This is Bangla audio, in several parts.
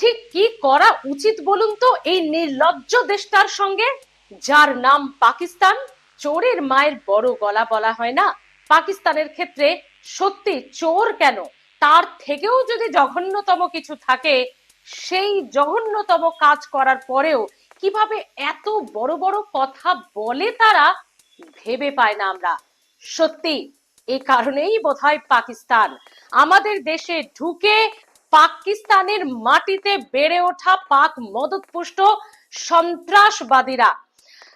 ঠিক কি করা উচিত বলুন তো এই নির্লজ্জ দেশটার সঙ্গে? যার নাম পাকিস্তান, চোরের মায়ের বড় গলা বলা হয় না? পাকিস্তানের ক্ষেত্রে সত্যি চোর কেন? তার থেকেও যদি জঘন্যতম কিছু থাকে, সেই জঘন্যতম কাজ করার পরেও কীভাবে এত বড় বড় কথা বলে তারা, ভেবে পায় না আমরা। সত্যি এই কারণেই বোধহয় পাকিস্তান আমাদের দেশে ঢুকে পাকিস্তানের মাটিতে বেড়ে ওঠা পাক মদতপুষ্ট সন্ত্রাসবাদীরা।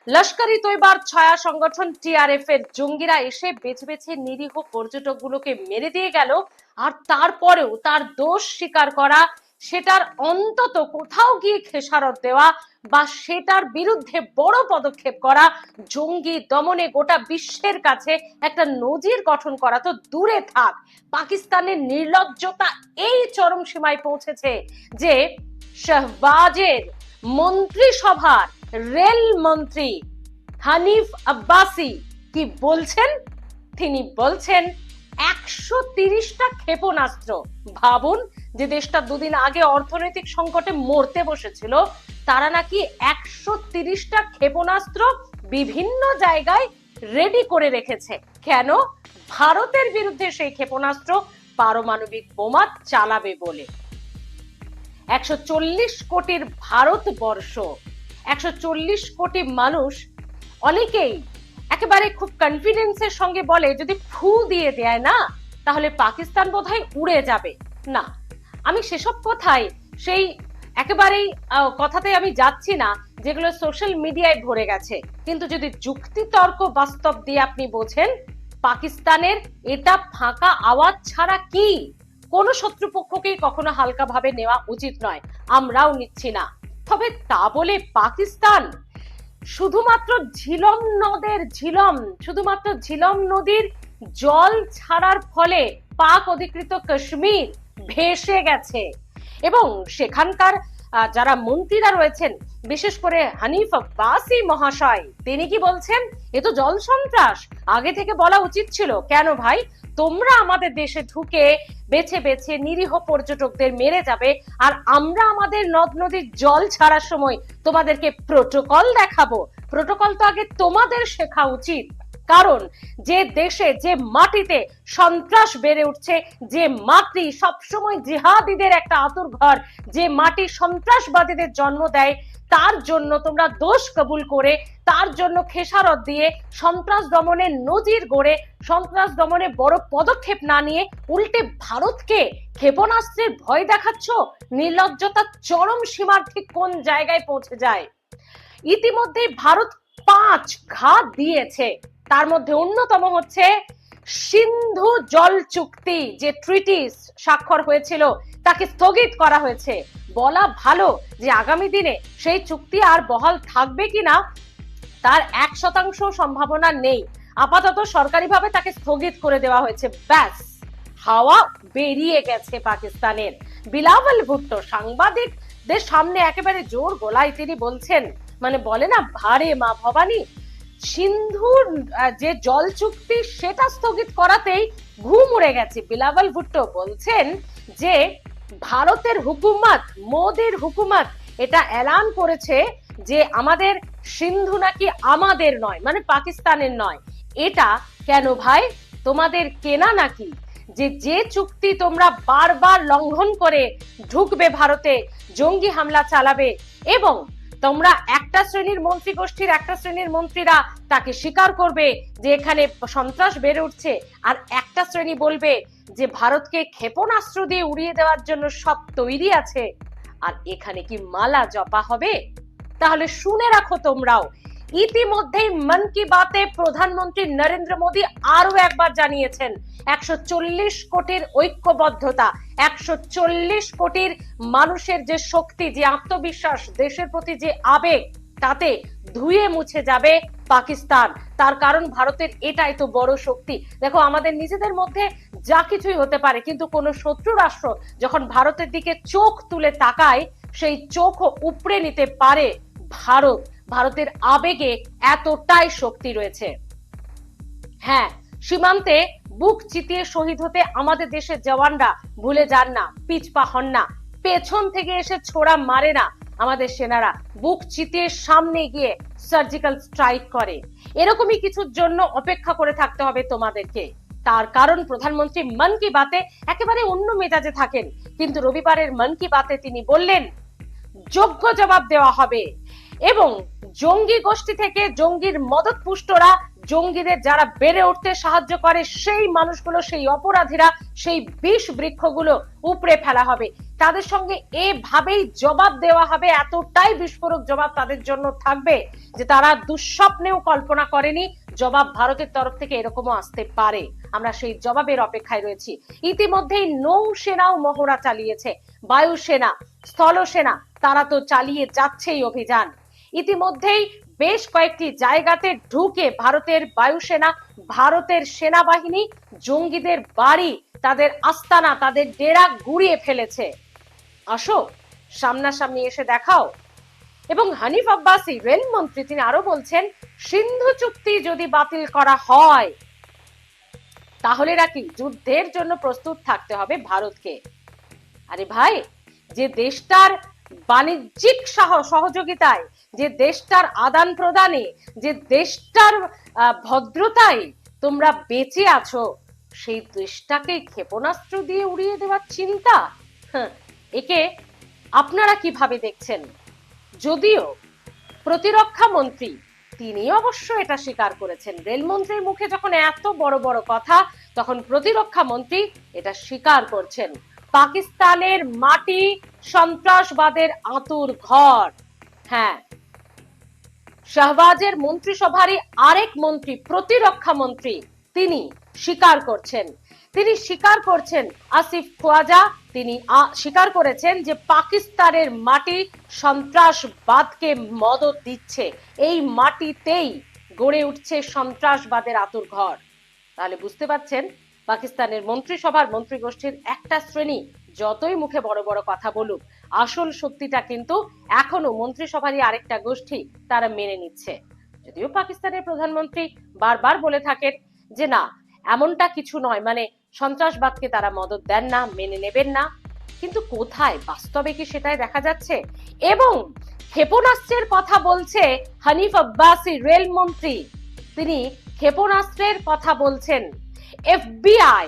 লস্করি তৈবার ছায়া সংগঠন টিআরএফ এর জঙ্গিরা এসে বেছে বেছে নিরীহ পর্যটকগুলোকে মেরে দিয়ে গেল, আর তারপরেও তার দোষ স্বীকার করা সেটার অন্তত কোথাও গিয়ে খেসারত দেওয়া বা সেটার বিরুদ্ধে বড় পদক্ষেপ করা, জঙ্গি দমনে গোটা বিশ্বের কাছে একটা নজির গঠন করা তো দূরে থাক। পাকিস্তানের নির্লজ্জতা এই চরম সীমায় পৌঁছেছে যে শাহবাজের মন্ত্রিসভার রেল মন্ত্রী হানিফ আব্বাসি কি বলছেন? তিনি বলছেন একশো তিরিশটা ক্ষেপণাস্ত্র। ভাবুন, যে দেশটা দুদিন আগে অর্থনৈতিক সংকটে মরতে বসেছিল, তারা নাকি একশো তিরিশটা ক্ষেপণাস্ত্র বিভিন্ন জায়গায় রেডি করে রেখেছে। কেন? ভারতের বিরুদ্ধে সেই ক্ষেপণাস্ত্র পারমাণবিক বোমা চালাবে বলে। একশো চল্লিশ কোটির ভারতবর্ষ, একশো চল্লিশ কোটি মানুষ, অনেকেই একেবারে খুব কনফিডেন্সের সঙ্গে বলে, যদি ফু দিয়ে দেয় না, তাহলে পাকিস্তান বোধহয় উড়ে যাবে। না, আমি সেসব কথাই সেই একেবারেই কথাতে আমি যাচ্ছি না, যেগুলো সোশ্যাল মিডিয়ায় ভরে গেছে। কিন্তু যদি যুক্তি তর্ক বাস্তব দিয়ে আপনি বোঝেন, পাকিস্তানের এটা ফাঁকা আওয়াজ ছাড়া কি? কোনো শত্রুপক্ষকেই কখনো হালকাভাবে নেওয়া উচিত নয়। আমরাও নিচ্ছি না। তবে তা বলে পাকিস্তান শুধুমাত্র ঝিলম নদের ঝিলম, শুধুমাত্র ঝিলম নদীর জল ছাড়ার ফলে পাক অধিকৃত কাশ্মীর ভেসে গেছে। এবং সেখানকার যারা মন্ত্রীরা রয়েছেন, বিশেষ করে হানিফ বাসি মহাশয়, তিনি কি বলছেন, এ তো জল সন্ত্রাস। আগে থেকে বলা উচিত ছিল, কেন ভাই? তোমরা আমাদের দেশে ঢুকে বেছে বেছে নিরীহ পর্যটকদের মেরে যাবে, আর আমরা আমাদের নদ নদীর জল ছাড়ার সময় তোমাদেরকে প্রোটোকল দেখাবো। প্রোটোকল তো আগে তোমাদের শেখা উচিত। কারণ যে দেশে, যে মাটিতে সন্ত্রাস বেড়ে উঠছে, যে মাটি সবসময় জিহাদিদের একটা আতুর ঘর, যে মাটি সন্ত্রাসবাদীদের জন্ম দেয় তার জন্য তোমরা দোষ কবুল করে, তার জন্য খেসারত দিয়ে সন্ত্রাস দমনের নজির গড়ে, সন্ত্রাস দমনে বড় পদক্ষেপ না নিয়ে উল্টে ভারতকে ক্ষেপণাস্ত্রের ভয় দেখাচ্ছ? নির্লজ্জতা চরম সীমার ঠিক কোন জায়গায় পৌঁছে যায়? ইতিমধ্যে ভারত পাঁচ ঘাত দিয়েছে। তার মধ্যে অন্যতম হচ্ছে সিন্ধু জল চুক্তি যে ট্রিটিস স্বাক্ষর হয়েছিল, তাকে স্থগিত করা হয়েছে। বলা ভালো যে আগামী দিনে সেই চুক্তি আর বহাল থাকবে কিনা, তার এক শতাংশ সম্ভাবনা নেই। আপাতত সরকারিভাবে তাকে স্থগিত করে দেওয়া হয়েছে। ব্যাস, হাওয়া বেরিয়ে গেছে পাকিস্তানের। বিলাওয়াল ভুট্টো সাংবাদিকদের সামনে একেবারে জোর গলায় তিনি বলছেন মানে বলে না, ভারে মা ভবানী সিন্ধুর যে জল চুক্তি সেটা স্থগিত করাতেই ঘুম উড়ে গেছে। বিলাওয়াল ভুট্টো বলছেন যে, ভারতের হুকুমত, মোদির হুকুমত, এটা এলান করেছে যে আমাদের সিন্ধু নাকি আমাদের নয় মানে পাকিস্তানের নয়। এটা কেন ভাই? তোমাদের কেনা নাকি? যে যে চুক্তি তোমরা বারবার লঙ্ঘন করে ঢুকবে ভারতে, জঙ্গি হামলা চালাবে, এবং তোমরা একটা শ্রেণির মন্ত্রী গোষ্ঠীর একটা শ্রেণির মন্ত্রীরা তাকে স্বীকার করবে যে এখানে সন্ত্রাস বেড়ে উঠছে। আর একটা শ্রেণি বলবে যে ভারতকে ক্ষেপণাস্ত্র দিয়ে উড়িয়ে দেওয়ার জন্য সব তৈরি আছে। আর এখানে কি মালা জপা হবে? তাহলে শুনে রাখো তোমরাও ইতিমধ্যেই মন কি বাতে প্রধানমন্ত্রী নরেন্দ্র মোদী আরও একবার জানিয়েছেন, একশো চল্লিশ কোটির ঐক্যবদ্ধতা, একশো চল্লিশ কোটির মানুষের যে শক্তি, যে আত্মবিশ্বাস, দেশের প্রতি যে আবেগ, তাতে ধুয়ে মুছে যাবে পাকিস্তান। তার কারণ ভারতের এটাই তো বড় শক্তি। দেখো, আমাদের নিজেদের মধ্যে যা কিছুই হতে পারে, কিন্তু কোনো শত্রু রাষ্ট্র যখন ভারতের দিকে চোখ তুলে তাকায়, সেই চোখও উপড়ে নিতে পারে ভারত। ভারতের আবেগে এতটাই শক্তি রয়েছে। হ্যাঁ সীমান্তে বুক চিতিয়ে শহীদ হতে আমাদের দেশের জওয়ানরা ভুলে যান না, পিছপা হন না, পেছন থেকে এসে ছোড়া মারে না আমাদের সেনারা, বুক চিতিয়ে সামনে গিয়ে সার্জিক্যাল স্ট্রাইক করে। এরকমই কিছুর জন্য অপেক্ষা করে থাকতে হবে তোমাদেরকে। তার কারণ প্রধানমন্ত্রী মন কি বাতে একেবারে অন্য মেজাজে থাকেন, কিন্তু রবিবারের মন কি বাতে তিনি বললেন, যোগ্য জবাব দেওয়া হবে। এবং জঙ্গি গোষ্ঠী থেকে জঙ্গির মদত পুষ্টরা জঙ্গিদের যারা বেড়ে উঠতে সাহায্য করে, সেই মানুষগুলো, সেই অপরাধীরা, সেই বিষ বৃক্ষগুলো উপড়ে ফেলা হবে। তাদের সঙ্গে এভাবেই জবাব দেওয়া হবে, এতটাই বিস্ফোরক জবাব তাদের জন্য থাকবে যে তারা দুঃস্বপ্নেও কল্পনা করেনি জবাব ভারতের তরফ থেকে এরকমও আসতে পারে। আমরা সেই জবাবের অপেক্ষায় রয়েছি। ইতিমধ্যেই নৌসেনাও মহড়া চালিয়েছে। বায়ুসেনা স্থলসেনা তারা তো চালিয়ে যাচ্ছেই অভিযান। ইতিমধ্যেই বেশ কয়েকটি জায়গাতে ঢুকে ভারতের বায়ুসেনা, ভারতের সেনাবাহিনী, জঙ্গিদের বাড়ি, তাদের আস্তানা, তাদের ডেরা গুড়িয়ে ফেলেছে। আসো, সামনাসামনি এসে দেখাও। এবং হানিফ আব্বাসি রেলমন্ত্রী তিনি আরও বলছেন, সিন্ধু চুক্তি যদি বাতিল করা হয়, তাহলে নাকি যুদ্ধের জন্য প্রস্তুত থাকতে হবে ভারতকে। আরে ভাই, যে দেশটার বাণিজ্যিক সহ- সহযোগিতায় যে দেশটার আদান প্রদানে যে দেশটার ভদ্রতায় তোমরা বেঁচে আছো সেই দেশটাকে ক্ষেপণাস্ত্র দিয়ে উড়িয়ে দেওয়ার চিন্তা? হ্যাঁ, একে আপনারা কীভাবে দেখছেন? যদিও প্রতিরক্ষা মন্ত্রী তিনি অবশ্য এটা স্বীকার করেছেন। রেলমন্ত্রীর মুখে যখন এত বড় বড় কথা তখন প্রতিরক্ষা মন্ত্রী এটা স্বীকার করছেন। পাকিস্তানের মাটি সন্ত্রাসবাদের আতুর ঘর। হ্যাঁ। শাহবাজের মন্ত্রিসভারই আরেক মন্ত্রী, প্রতিরক্ষা মন্ত্রী, তিনি স্বীকার করছেন। তিনি স্বীকার করছেন আসিফ খোয়াজা, তিনি স্বীকার করেছেন যে পাকিস্তানের মাটি সন্ত্রাসবাদকে মদত দিচ্ছে। এই মাটিতেই গড়ে উঠছে সন্ত্রাসবাদের আতুর ঘর। তাহলে বুঝতে পারছেন পাকিস্তানের মন্ত্রিসভার মন্ত্রী গোষ্ঠীর একটা শ্রেণি যতই মুখে বড় বড় কথা বলুক, আসল সত্যিটা কিন্তু এখনও মন্ত্রিসভারই আরেকটা গোষ্ঠী তারা মেনে নিচ্ছে। যদিও পাকিস্তানের প্রধানমন্ত্রী বারবার বলে থাকেন যে না, এমনটা কিছু নয় মানে সন্ত্রাসবাদকে তারা মদত দেন না, মেনে নেবেন না। কিন্তু কোথায়? বাস্তবে কি সেটাই দেখা যাচ্ছে? এবং ক্ষেপণাস্ত্রের কথা বলছে হানিফ আব্বাসি রেলমন্ত্রী তিনি ক্ষেপণাস্ত্রের কথা বলছেন। এফবিআই।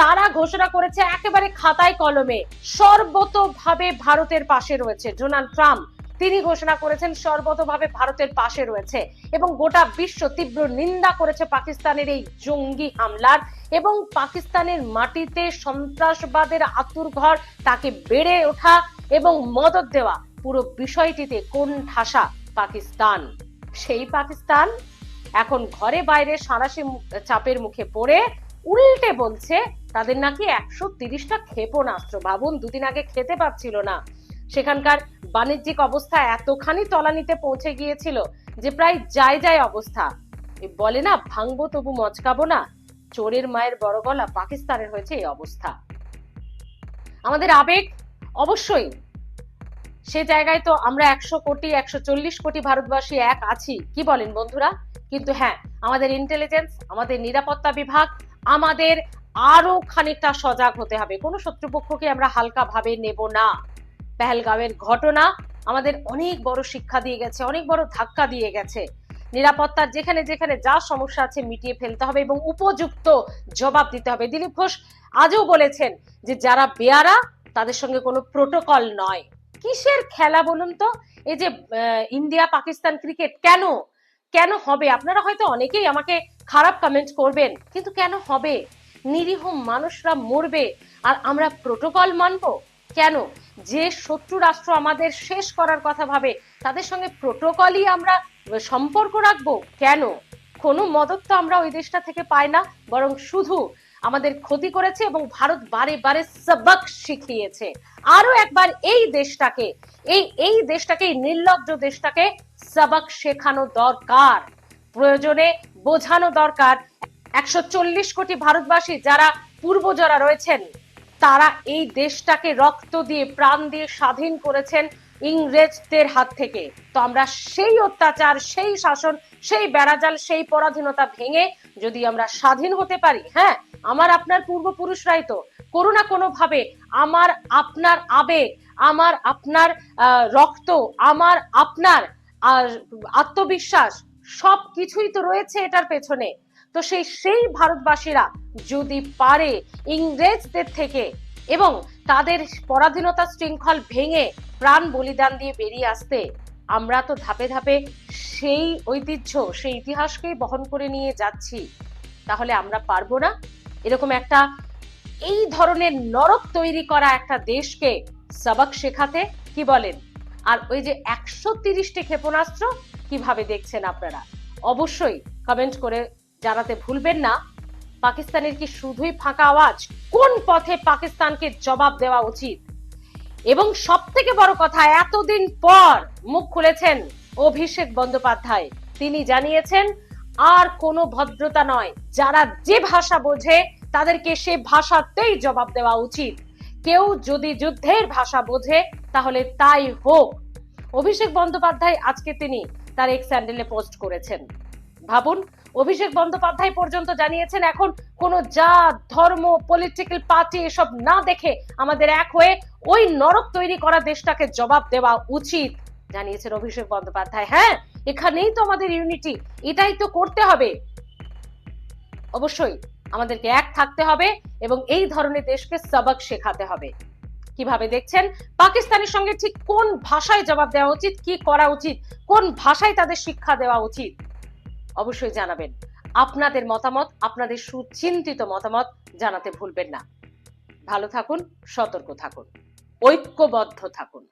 তারা ঘোষণা করেছে একেবারে খাতায় কলমে, সর্বতভাবে ভারতের পাশে রয়েছে ডোনাল্ড ট্রাম্প। তিনি ঘোষণা করেছেন সর্বতভাবে ভারতের পাশে রয়েছে এবং গোটা বিশ্ব তীব্র নিন্দা করেছে পাকিস্তানের এই জঙ্গি হামলার এবং পাকিস্তানের মাটিতে সন্ত্রাসবাদের আতুর ঘর তাকে বেড়ে ওঠা এবং মদত দেওয়া পুরো বিষয়টিতে কোন ঠাসা পাকিস্তান। সেই পাকিস্তান এখন ঘরে বাইরে সাঁড়াশি চাপের মুখে পড়ে উল্টে বলছে, তাদের নাকি একশো তিরিশটা ক্ষেপণাস্ত্র। ভাবুন, দুদিন আগে খেতে পাচ্ছিল না। সেখানকার বাণিজ্যিক অবস্থা এতখানি তলানিতে পৌঁছে গিয়েছিল যে প্রায় যায় যায় অবস্থা। বলে না, ভাঙবো তবু মচকাবো না। চোরের মায়ের বড় গলা পাকিস্তানের হয়েছে এই অবস্থা। আমাদের আবেগ অবশ্যই। সে জায়গায় তো আমরা একশো কোটি, একশো চল্লিশ কোটি ভারতবাসী এক আছি। কি বলেন বন্ধুরা? কিন্তু হ্যাঁ আমাদের ইন্টেলিজেন্স আমাদের নিরাপত্তা বিভাগ, আমাদের আরও খানিকটা সজাগ হতে হবে। কোনো শত্রুপক্ষকে আমরা হালকা ভাবে নেব না। পেহেলগাঁওয়ের ঘটনা আমাদের অনেক বড় শিক্ষা দিয়ে গেছে, অনেক বড় ধাক্কা দিয়ে গেছে। নিরাপত্তার যেখানে যেখানে যা সমস্যা আছে মিটিয়ে ফেলতে হবে এবং উপযুক্ত জবাব দিতে হবে। দিলীপ ঘোষ আজও বলেছেন যে যারা বেয়ারা, তাদের সঙ্গে কোনো প্রোটোকল নয়। কিসের খেলা বলুন তো? এই যে ইন্ডিয়া পাকিস্তান ক্রিকেট কেন কেন হবে? আপনারা হয়তো অনেকেই আমাকে খারাপ কমেন্ট করবেন, কিন্তু কেন হবে? নিরীহ মানুষরা মরবে, আর আমরা প্রোটোকল মানব? কেন? যে শত্রু রাষ্ট্র আমাদের শেষ করার কথা ভাবে, তাদের সঙ্গে প্রোটোকলই আমরা সম্পর্ক রাখব? কেন? কোনো মদত তো আমরা ওই দেশটা থেকে পাই না, বরং শুধু আমাদের ক্ষতি করেছে এবং ভারত বারে বারে সবক শিখিয়েছে। আরও একবার এই দেশটাকে, এই এই দেশটাকে, এই নির্লজ্জ দেশটাকে সবক শেখানো দরকার। প্রয়োজনে বোঝানো দরকার। একশো চল্লিশ কোটি ভারতবাসী যারা পূর্বজরা রয়েছেন, তারা এই দেশটাকে রক্ত দিয়ে, প্রাণ দিয়ে স্বাধীন করেছেন। ইংরেজদের হাত থেকে। তো আমরা সেই অত্যাচার, সেই শাসন, সেই বেড়াজাল, সেই পরাধীনতা ভেঙে যদি আমরা স্বাধীন হতে পারি হ্যাঁ আমার আপনার পূর্বপুরুষরাই তো, কোনো না কোনো ভাবে আমার আপনার আবেগ, আমার আপনার রক্ত, আমার আপনার আত্মবিশ্বাস সব কিছুই তো রয়েছে এটার পেছনে। তো সেই সেই ভারতবাসীরা যদি পারে ইংরেজদের থেকে এবং তাদের পরাধীনতা শৃঙ্খল ভেঙে প্রাণ বলিদান দিয়ে বেরিয়ে আসতে আমরা তো ধাপে ধাপে সেই ঐতিহ্য, সেই ইতিহাসকেই বহন করে নিয়ে যাচ্ছি। তাহলে আমরা পারব না? এরকম একটা এই ধরনের নরক তৈরি করা একটা দেশকে সবক শেখাতে, কি বলেন? আর ওই যে একশো তিরিশটি ক্ষেপণাস্ত্র কীভাবে দেখছেন আপনারা? অবশ্যই কমেন্ট করে জানাতে ভুলবেন না। পাকিস্তানের কি শুধুই ফাঁকা আওয়াজ? কোন পথে পাকিস্তানকে জবাব দেওয়া উচিত? এবং সব থেকে বড় কথা, এতদিন পর মুখ খুলেছেন অভিষেক বন্দ্যোপাধ্যায়। তিনি জানিয়েছেন, আর কোনো ভদ্রতা নয়। যারা যে ভাষা বোঝে, তাদেরকে সে ভাষাতেই জবাব দেওয়া উচিত। কেউ যদি যুদ্ধের ভাষা বোঝে, তাহলে তাই হোক। অভিষেক বন্দ্যোপাধ্যায় আজকে তিনি তার এক স্যান্ডেলে পোস্ট করেছেন। ভাবুন অভিষেক বন্দ্যোপাধ্যায় পর্যন্ত জানিয়েছেন, এখন কোনো জাত, ধর্ম পলিটিক্যাল পার্টি এসব না দেখে আমাদের এক হয়ে ওই নরক তৈরি করা দেশটাকে জবাব দেওয়া উচিত, জানিয়েছেন অভিষেক বন্দ্যোপাধ্যায়। হ্যাঁ এখানেই তো আমাদের ইউনিটি এটাই তো করতে হবে। অবশ্যই আমাদেরকে এক থাকতে হবে এবং এই ধরনের দেশকে সবক শেখাতে হবে। কীভাবে দেখছেন? পাকিস্তানের সঙ্গে ঠিক কোন ভাষায় জবাব দেওয়া উচিত, কি করা উচিত, কোন ভাষায় তাদের শিক্ষা দেওয়া উচিত? অবশ্যই জানাবেন। আপনাদের মতামত, আপনাদের সুচিন্তিত মতামত জানাতে ভুলবেন না। ভালো থাকুন, সতর্ক থাকুন, ঐক্যবদ্ধ থাকুন।